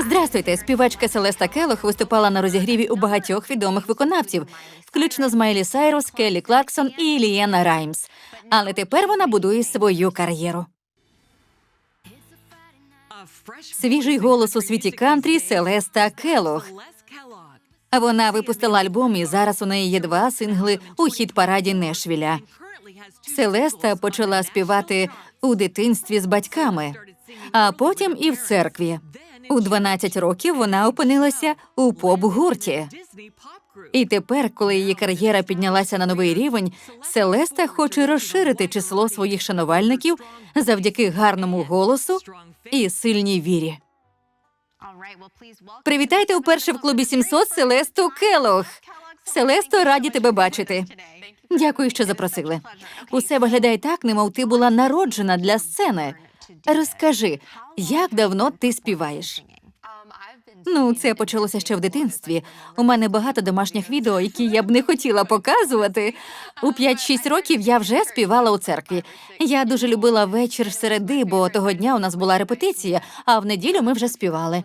Здрастуйте, співачка Селеста Келох виступала на розігріві у багатьох відомих виконавців, включно з Майлі Сайрус, Келлі Кларксон і Лієна Раймс. Але тепер вона будує свою кар'єру. Свіжий голос у світі кантрі Селеста Келох. А Вона випустила альбом, і зараз у неї є два сингли у хіт-параді Нешвіля. Селеста почала співати у дитинстві з батьками, а потім і в церкві. У 12 років вона опинилася у поп-гурті. І тепер, коли її кар'єра піднялася на новий рівень, Селеста хоче розширити число своїх шанувальників завдяки гарному голосу і сильній вірі. Привітайте вперше в клубі 700 Селесту Келох. Селесто, раді тебе бачити. Дякую, що запросили. Усе виглядає так, немов ти була народжена для сцени. Розкажи, як давно ти співаєш? Ну, це почалося ще в дитинстві. У мене багато домашніх відео, які я б не хотіла показувати. У 5-6 років я вже співала у церкві. Я дуже любила вечір середи, бо того дня у нас була репетиція, а в неділю ми вже співали.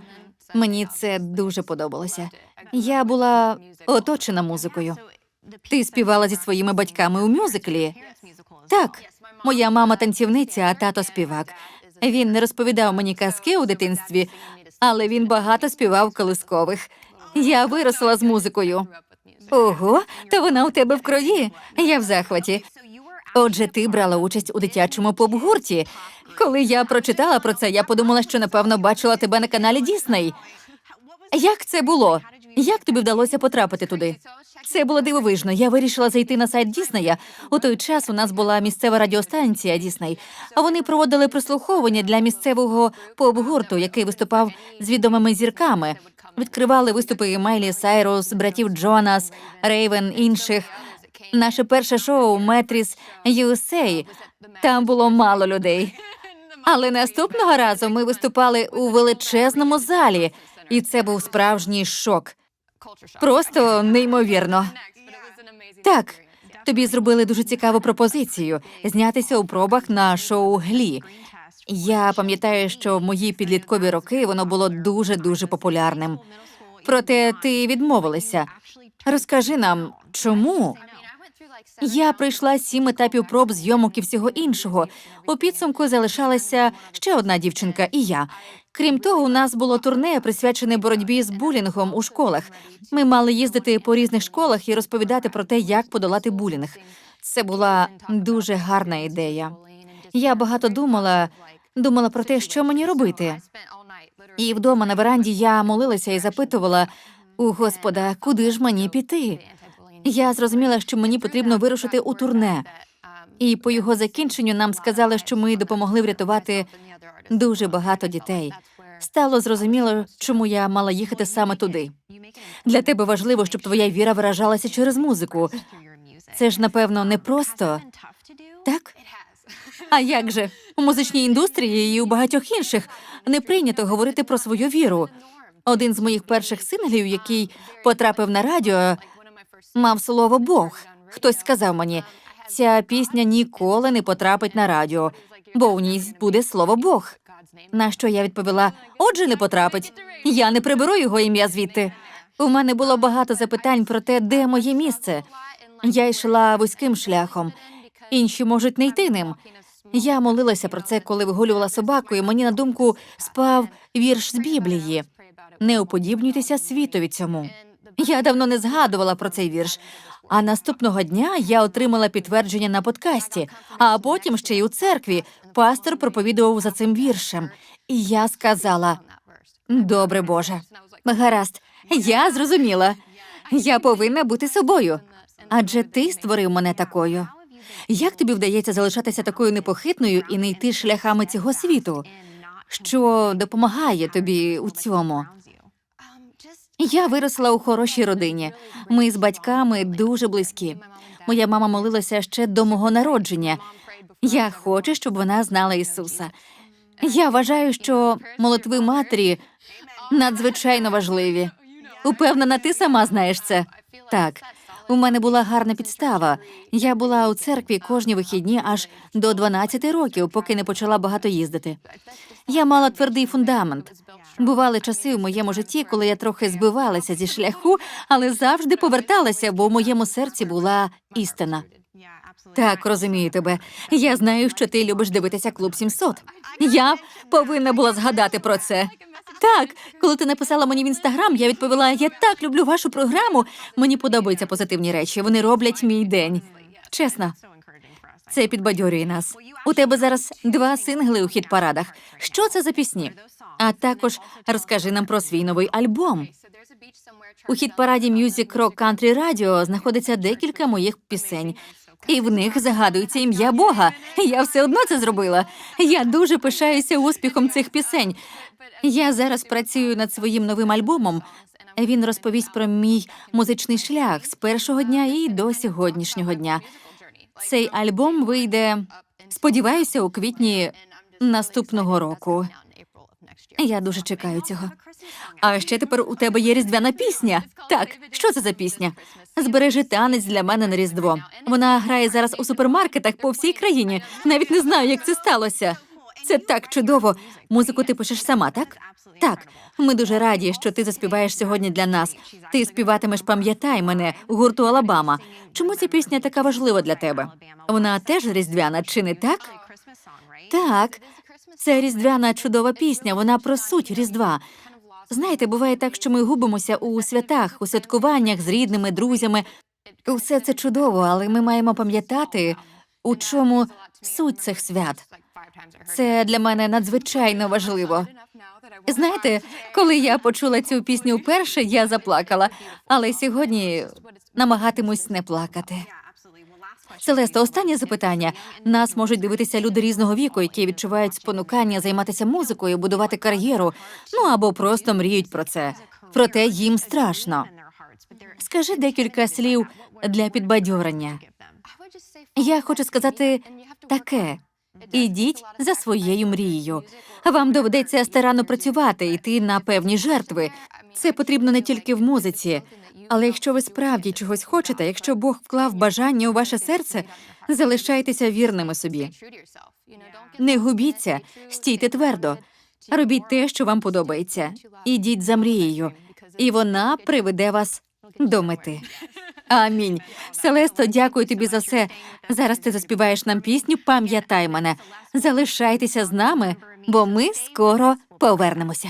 Мені це дуже подобалося. Я була оточена музикою. Ти співала зі своїми батьками у мюзиклі? Так, моя мама танцівниця, а тато співак. Він не розповідав мені казки у дитинстві, але він багато співав колискових. Я виросла з музикою. Ого, то вона у тебе в крові. Я в захваті. Отже, ти брала участь у дитячому поп-гурті. Коли я прочитала про це, я подумала, що напевно бачила тебе на каналі Дісней. Як це було? Як тобі вдалося потрапити туди? Це було дивовижно. Я вирішила зайти на сайт Діснея. У той час у нас була місцева радіостанція Дісней. А вони проводили прослуховування для місцевого поп-гурту, який виступав з відомими зірками. Відкривали виступи Майлі Сайрус, братів Джонас, Рейвен інших. Наше перше шоу Метріс USA. Там було мало людей. Але наступного разу ми виступали у величезному залі, і це був справжній шок. Просто неймовірно. Так, тобі зробили дуже цікаву пропозицію знятися у пробах на шоу Глі. Я пам'ятаю, що в мої підліткові роки воно було дуже дуже популярним. Проте ти відмовилася. Розкажи нам, чому? Я пройшла сім етапів проб зйомок і всього іншого. У підсумку залишалася ще одна дівчинка, і я. Крім того, у нас було турне, присвячене боротьбі з булінгом у школах. Ми мали їздити по різних школах і розповідати про те, як подолати булінг. Це була дуже гарна ідея. Я багато думала, думала про те, що мені робити. І вдома на веранді я молилася і запитувала у Господа, куди ж мені піти? Я зрозуміла, що мені потрібно вирушити у турне. І по його закінченню нам сказали, що ми допомогли врятувати дуже багато дітей. Стало зрозуміло, чому я мала їхати саме туди. Для тебе важливо, щоб твоя віра виражалася через музику. Це ж напевно не просто так? А як же у музичній індустрії і у багатьох інших не прийнято говорити про свою віру. Один з моїх перших синглів, який потрапив на радіо, мав слово Бог. Хтось сказав мені, ця пісня ніколи не потрапить на радіо, бо у ній буде слово Бог. На що я відповіла: отже, не потрапить. Я не приберу його ім'я звідти. У мене було багато запитань про те, де моє місце. Я йшла вузьким шляхом, інші можуть не йти ним. Я молилася про це, коли вигулювала собаку, і мені на думку спав вірш з Біблії. Не уподібнюйтеся світові цьому. Я давно не згадувала про цей вірш. А наступного дня я отримала підтвердження на подкасті, а потім ще й у церкві пастор проповідував за цим віршем. І я сказала: Добре, Боже, гаразд, я зрозуміла. Я повинна бути собою. Адже ти створив мене такою. Як тобі вдається залишатися такою непохитною і не йти шляхами цього світу? Що допомагає тобі у цьому? Я виросла у хорошій родині. Ми з батьками дуже близькі. Моя мама молилася ще до мого народження. Я хочу, щоб вона знала Ісуса. Я вважаю, що молитви матері надзвичайно важливі. Упевнена, ти сама знаєш це. Так, У мене була гарна підстава. Я була у церкві кожні вихідні аж до 12 років, поки не почала багато їздити. Я мала твердий фундамент. Бували часи у моєму житті, коли я трохи збивалася зі шляху, але завжди поверталася, бо у моєму серці була істина. Так, розумію тебе. Я знаю, що ти любиш дивитися клуб 700. Я повинна була згадати про це. Так, коли ти написала мені в інстаграм, я відповіла: я так люблю вашу програму. Мені подобаються позитивні речі. Вони роблять мій день. Чесно, це підбадьорює нас. У тебе зараз два сингли у хіт парадах. Що це за пісні? А також розкажи нам про свій новий альбом. У хіт параді Music Rock Country Radio знаходиться декілька моїх пісень. І в них загадується ім'я Бога. Я все одно це зробила. Я дуже пишаюся успіхом цих пісень. Я зараз працюю над своїм новим альбомом. Він розповість про мій музичний шлях з першого дня і до сьогоднішнього дня. Цей альбом вийде, сподіваюся, у квітні наступного року. Я дуже чекаю цього. А ще тепер у тебе є різдвяна пісня. Так, що це за пісня? Збережи танець для мене на різдво. Вона грає зараз у супермаркетах по всій країні. Навіть не знаю, як це сталося. Це так чудово. Музику ти пишеш сама, так? Так, ми дуже раді, що ти заспіваєш сьогодні для нас. Ти співатимеш Пам'ятай мене гурту Алабама. Чому ця пісня така важлива для тебе? Вона теж різдвяна, чи не так? Так, це різдвяна чудова пісня. Вона про суть Різдва. Знаєте, буває так, що ми губимося у святах, у святкуваннях з рідними, друзями. Усе це чудово, але ми маємо пам'ятати, у чому суть цих свят. Це для мене надзвичайно важливо. Знаєте, коли я почула цю пісню вперше, я заплакала, але сьогодні намагатимусь не плакати. Селесто, останнє запитання. Нас можуть дивитися люди різного віку, які відчувають спонукання займатися музикою, будувати кар'єру, ну або просто мріють про це. Проте їм страшно. Скажи декілька слів для підбадьорення. Я хочу сказати таке: ідіть за своєю мрією. Вам доведеться старанно працювати, йти на певні жертви. Це потрібно не тільки в музиці. Але якщо ви справді чогось хочете, якщо Бог вклав бажання у ваше серце, залишайтеся вірними собі. Не губіться, стійте твердо, робіть те, що вам подобається. Ідіть за мрією, і вона приведе вас до мети. Амінь. Селесто, дякую тобі за все. Зараз ти заспіваєш нам пісню Пам'ятай мене. Залишайтеся з нами, бо ми скоро повернемося.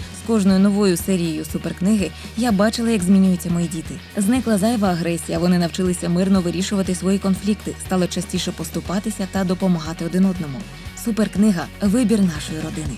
Кожною новою серією суперкниги я бачила, як змінюються мої діти. Зникла зайва агресія. Вони навчилися мирно вирішувати свої конфлікти, стали частіше поступатися та допомагати один одному. Суперкнига вибір нашої родини.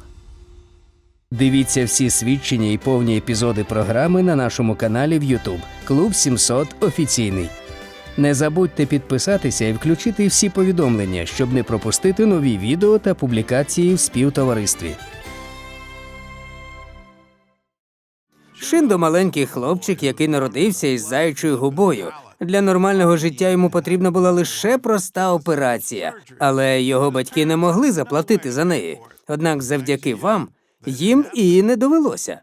Дивіться всі свідчення і повні епізоди програми на нашому каналі в YouTube Клуб 700 офіційний. Не забудьте підписатися і включити всі повідомлення, щоб не пропустити нові відео та публікації в співтоваристві. Шиндо маленький хлопчик, який народився із заячою губою. Для нормального життя йому потрібна була лише проста операція, але його батьки не могли заплатити за неї. Однак, завдяки вам, їм і не довелося.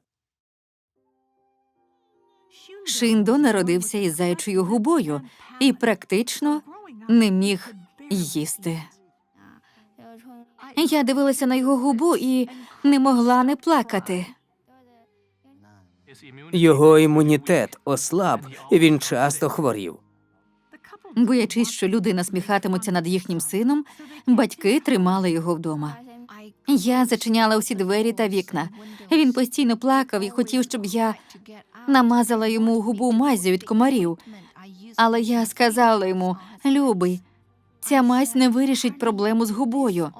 Шиндо народився із заячою губою і практично не міг їсти. Я дивилася на його губу і не могла не плакати. Його імунітет ослаб, і він часто хворів. Боячись, що люди насміхатимуться над їхнім сином, батьки тримали його вдома. Я зачиняла усі двері та вікна. Він постійно плакав і хотів, щоб я намазала йому губу мазю від комарів. Але я сказала йому: Любий, ця мазь не вирішить проблему з губою.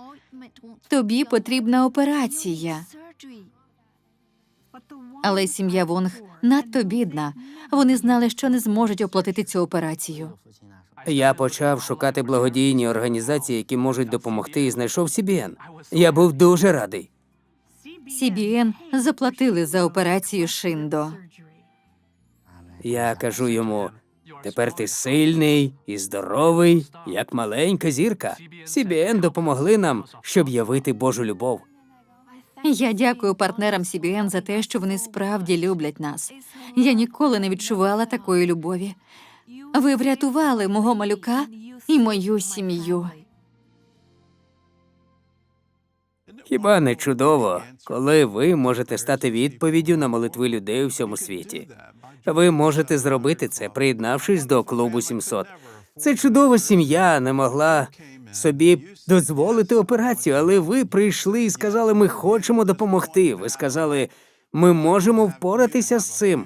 Тобі потрібна операція. Але сім'я Вонг надто бідна. Вони знали, що не зможуть оплатити цю операцію. Я почав шукати благодійні організації, які можуть допомогти, і знайшов CBN. Я був дуже радий. CBN заплатили за операцію Шиндо. Я кажу йому: тепер ти сильний і здоровий, як маленька зірка. CBN допомогли нам, щоб явити Божу любов. Я дякую партнерам CBN за те, що вони справді люблять нас. Я ніколи не відчувала такої любові. Ви врятували мого малюка і мою сім'ю. Хіба не чудово, коли ви можете стати відповіддю на молитви людей у всьому світі? Ви можете зробити це, приєднавшись до клубу 700. Це чудова сім'я не могла собі дозволити операцію, але ви прийшли і сказали, ми хочемо допомогти. Ви сказали, ми можемо впоратися з цим.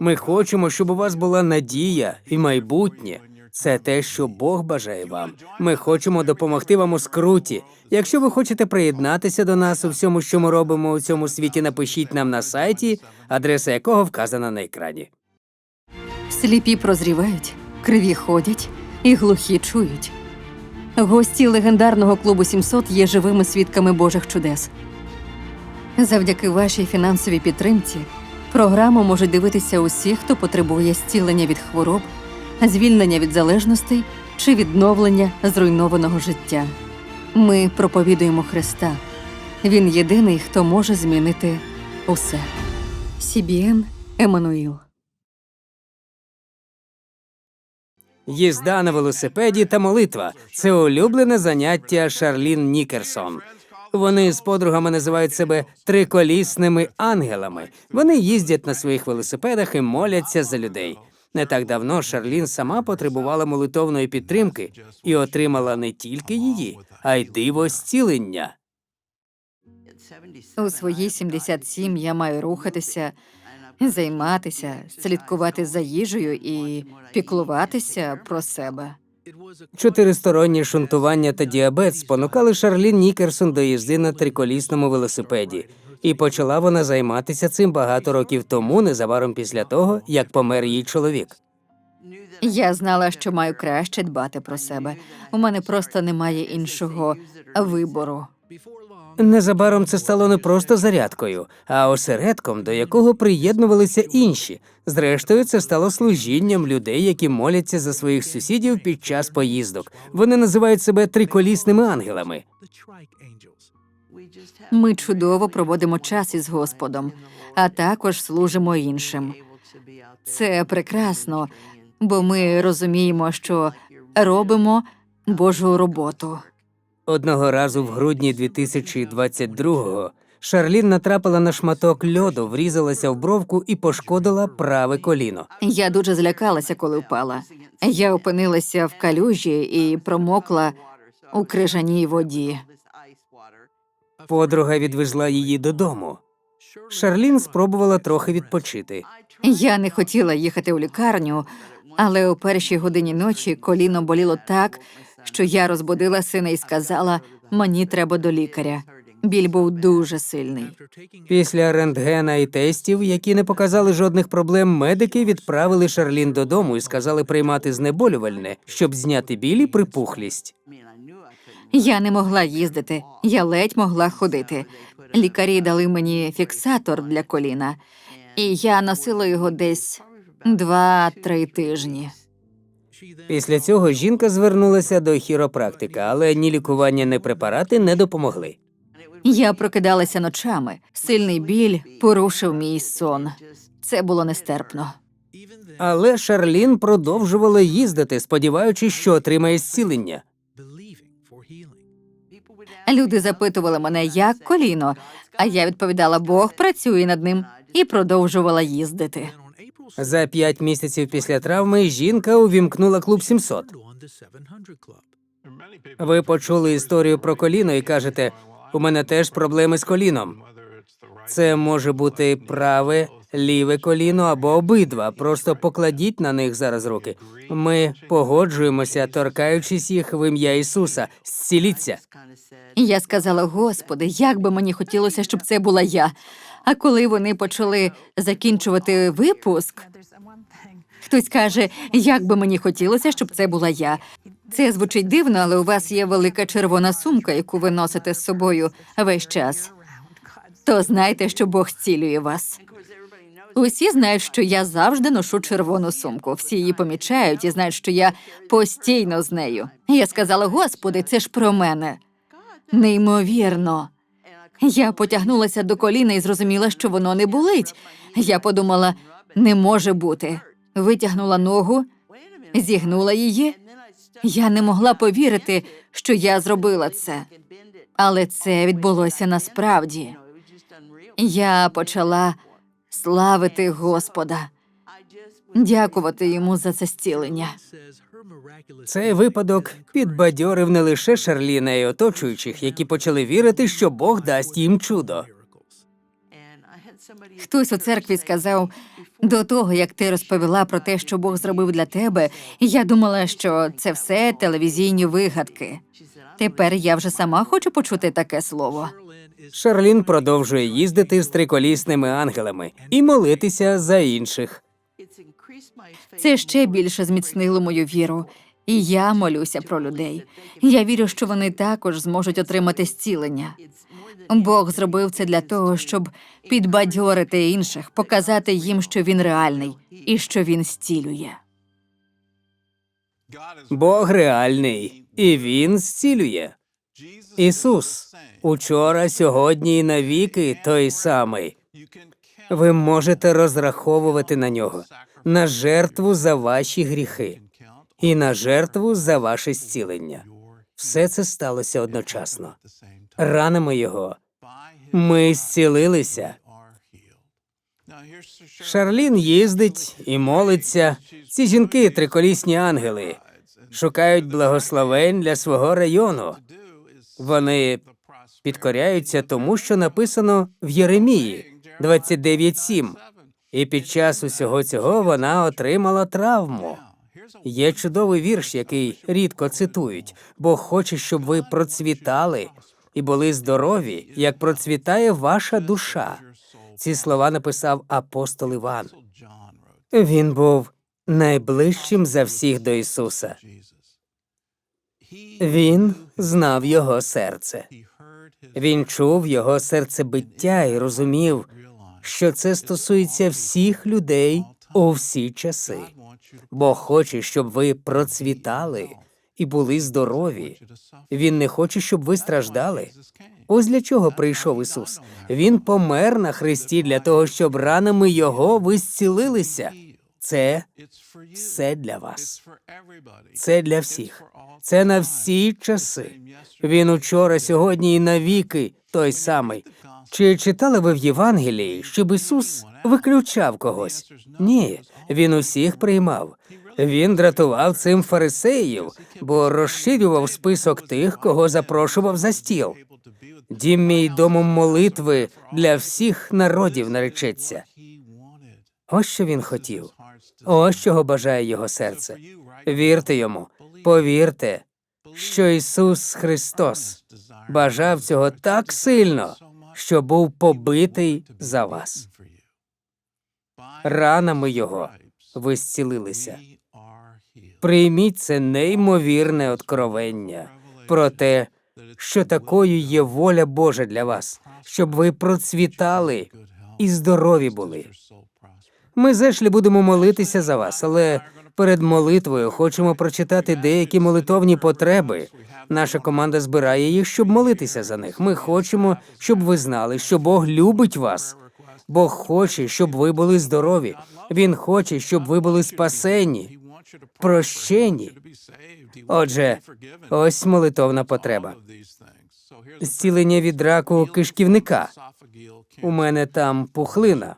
Ми хочемо, щоб у вас була надія і майбутнє. Це те, що Бог бажає вам. Ми хочемо допомогти вам у скруті. Якщо ви хочете приєднатися до нас у всьому, що ми робимо у цьому світі, напишіть нам на сайті, адреса якого вказана на екрані. Сліпі прозрівають, криві ходять і глухі чують. Гості легендарного клубу 700 є живими свідками Божих чудес. Завдяки вашій фінансовій підтримці Програму можуть дивитися усі, хто потребує зцілення від хвороб, звільнення від залежностей чи відновлення зруйнованого життя. Ми проповідуємо Христа. Він єдиний, хто може змінити усе. Сібіен Еммануїл. Їзда на велосипеді та молитва це улюблене заняття Шарлін Нікерсон. Вони з подругами називають себе триколісними ангелами. Вони їздять на своїх велосипедах і моляться за людей. Не так давно Шарлін сама потребувала молитовної підтримки і отримала не тільки її, а й диво зцілення. У свої 77 я маю рухатися, займатися, слідкувати за їжею і піклуватися про себе. Чотиристороннє шунтування та діабет спонукали Шарлін Нікерсон до їзди на триколісному велосипеді, і почала вона займатися цим багато років тому, незабаром після того, як помер її чоловік. Я знала, що маю краще дбати про себе. У мене просто немає іншого вибору. Незабаром це стало не просто зарядкою, а осередком, до якого приєднувалися інші. Зрештою, це стало служінням людей, які моляться за своїх сусідів під час поїздок. Вони називають себе триколісними ангелами. Ми чудово проводимо час із Господом, а також служимо іншим. Це прекрасно, бо ми розуміємо, що робимо Божу роботу. Одного разу в грудні 2022-го Шарлін натрапила на шматок льоду, врізалася в бровку і пошкодила праве коліно. Я дуже злякалася, коли впала. Я опинилася в калюжі і промокла у крижаній воді. Подруга відвезла її додому. Шарлін спробувала трохи відпочити. Я не хотіла їхати у лікарню, але у першій годині ночі коліно боліло так, що я розбудила сина і сказала: мені треба до лікаря. Біль був дуже сильний. Після рентгена і тестів, які не показали жодних проблем, медики відправили Шарлін додому і сказали приймати знеболювальне, щоб зняти біль і припухлість. Я не могла їздити, я ледь могла ходити. Лікарі дали мені фіксатор для коліна, і я носила його десь два-три тижні. Після цього жінка звернулася до хіропрактика, але ні лікування, ні препарати не допомогли. Я прокидалася ночами. Сильний біль порушив мій сон. Це було нестерпно. Але Шарлін продовжувала їздити, сподіваючись, що отримає зцілення. Люди запитували мене, як коліно, а я відповідала, Бог працює над ним і продовжувала їздити. За п'ять місяців після травми жінка увімкнула клуб 700. Ви почули історію про коліно і кажете: у мене теж проблеми з коліном. Це може бути праве, ліве коліно або обидва. Просто покладіть на них зараз руки. Ми погоджуємося, торкаючись їх в ім'я Ісуса. Зціліться. І я сказала: Господи, як би мені хотілося, щоб це була я. А коли вони почали закінчувати випуск, хтось каже, як би мені хотілося, щоб це була я. Це звучить дивно, але у вас є велика червона сумка, яку ви носите з собою весь час. То знайте, що Бог зцілює вас. Усі знають, що я завжди ношу червону сумку. Всі її помічають і знають, що я постійно з нею. Я сказала: Господи, це ж про мене. Неймовірно. Я потягнулася до коліна і зрозуміла, що воно не болить. Я подумала, не може бути. Витягнула ногу, зігнула її. Я не могла повірити, що я зробила це. Але це відбулося насправді. Я почала славити Господа, дякувати йому за це зцілення. Цей випадок підбадьорив не лише Шарліна і оточуючих, які почали вірити, що Бог дасть їм чудо. Хтось у церкві сказав до того, як ти розповіла про те, що Бог зробив для тебе, я думала, що це все телевізійні вигадки. Тепер я вже сама хочу почути таке слово. Шарлін продовжує їздити з триколісними ангелами і молитися за інших. Це ще більше зміцнило мою віру. І я молюся про людей. Я вірю, що вони також зможуть отримати зцілення. Бог зробив це для того, щоб підбадьорити інших, показати їм, що він реальний і що він зцілює. Бог реальний, і він зцілює. Ісус учора, сьогодні і навіки той самий. Ви можете розраховувати на нього, на жертву за ваші гріхи і на жертву за ваше зцілення. Все це сталося одночасно. Ранами його ми зцілилися. Шарлін їздить і молиться. Ці жінки триколісні ангели шукають благословень для свого району. Вони підкоряються тому, що написано в Єремії 29.7. І під час усього цього вона отримала травму. Є чудовий вірш, який рідко цитують, Бог хоче, щоб ви процвітали і були здорові, як процвітає ваша душа. Ці слова написав апостол Іван. Він був найближчим за всіх до Ісуса. Він знав його серце. Він чув його серцебиття і розумів, що це стосується всіх людей у всі часи. Бог хоче, щоб ви процвітали і були здорові. Він не хоче, щоб ви страждали. Ось для чого прийшов Ісус. Він помер на хресті для того, щоб ранами Його ви зцілилися. Це все для вас. Це для всіх. Це на всі часи. Він учора, сьогодні і навіки той самий. Чи читали ви в Євангелії, щоб Ісус виключав когось? Ні, він усіх приймав. Він дратував цим фарисеїв, бо розширював список тих, кого запрошував за стіл. Дім мій домом молитви для всіх народів наречеться. Ось що він хотів. Ось чого бажає його серце. Вірте йому, повірте, що Ісус Христос бажав цього так сильно, що був побитий за вас. Ранами його ви зцілилися. Прийміть це неймовірне откровення про те, що такою є воля Божа для вас, щоб ви процвітали і здорові були. Ми зешлі будемо молитися за вас, але перед молитвою хочемо прочитати деякі молитовні потреби. Наша команда збирає їх, щоб молитися за них. Ми хочемо, щоб ви знали, що Бог любить вас. Бог хоче, щоб ви були здорові. Він хоче, щоб ви були спасені, прощені. Отже, ось молитовна потреба. Зцілення від раку кишківника. У мене там пухлина.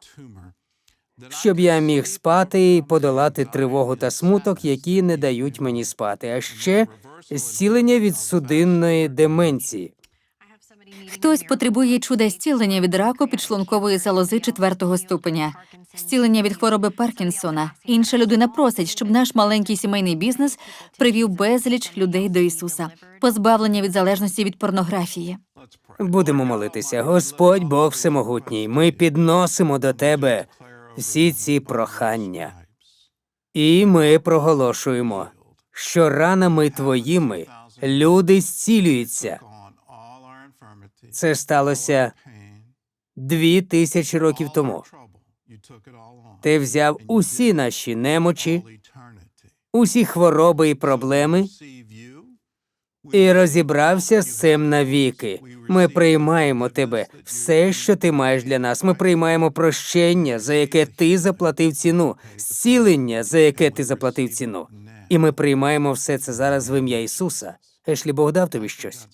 Щоб я міг спати і подолати тривогу та смуток, які не дають мені спати, а ще зцілення від судинної деменції. Хтось потребує чуда зцілення від раку підшлункової залози четвертого ступеня, зцілення від хвороби Паркінсона. Інша людина просить, щоб наш маленький сімейний бізнес привів безліч людей до Ісуса, позбавлення від залежності від порнографії. Будемо молитися. Господь Бог Всемогутній. Ми підносимо до тебе всі ці прохання. І ми проголошуємо, що ранами твоїми люди зцілюються. Це сталося дві тисячі років тому. Ти взяв усі наші немочі, усі хвороби і проблеми і розібрався з цим навіки. Ми приймаємо тебе, все, що ти маєш для нас. Ми приймаємо прощення, за яке ти заплатив ціну, зцілення, за яке ти заплатив ціну. І ми приймаємо все це зараз в ім'я Ісуса. Ешлі Бог дав тобі щось.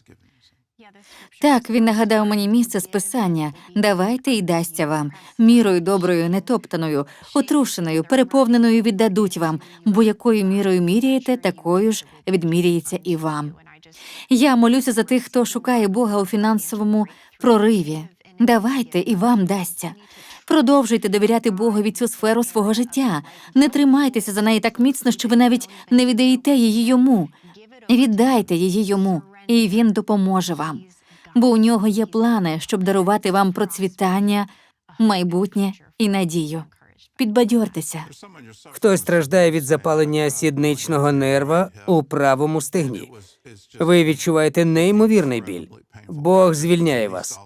Так, він нагадав мені місце з писання. Давайте і дасться вам. Мірою доброю, нетоптаною, отрушеною, переповненою віддадуть вам, бо якою мірою міряєте, такою ж відміряється і вам. Я молюся за тих, хто шукає Бога у фінансовому прориві. Давайте і вам дасться. Продовжуйте довіряти Богові цю сферу свого життя. Не тримайтеся за неї так міцно, що ви навіть не віддаєте її йому. Віддайте її йому, і він допоможе вам. Бо у нього є плани, щоб дарувати вам процвітання, майбутнє і надію. Підбадьортеся. Хтось страждає від запалення сідничного нерва у правому стегні. Ви відчуваєте неймовірний біль. Бог звільняє вас.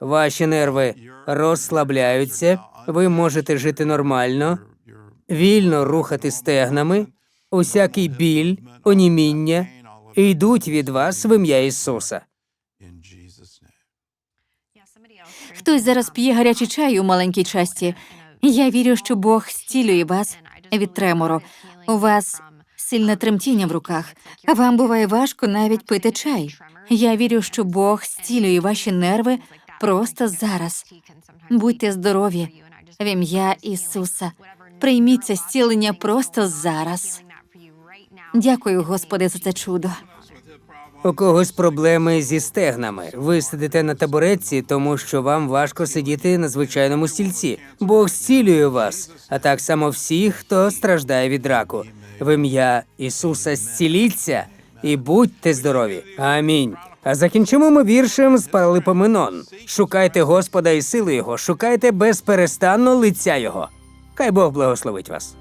Ваші нерви розслабляються, ви можете жити нормально, вільно рухати стегнами, усякий біль, оніміння йдуть від вас в ім'я Ісуса. Хтось зараз п'є гарячий чай у маленькій часті. Я вірю, що Бог зцілює вас від тремору. У вас сильне тремтіння в руках, вам буває важко навіть пити чай. Я вірю, що Бог зцілює ваші нерви просто зараз. Будьте здорові в ім'я Ісуса. Прийміть це зцілення просто зараз. Дякую, Господи, за це чудо. У когось проблеми зі стегнами. Ви сидите на табуретці, тому що вам важко сидіти на звичайному стільці. Бог зцілює вас, а так само всіх, хто страждає від раку. В ім'я Ісуса зціліться і будьте здорові. Амінь. А закінчимо ми віршем з Паралипоменон. Шукайте Господа і сили Його, шукайте безперестанно лиця Його. Хай Бог благословить вас.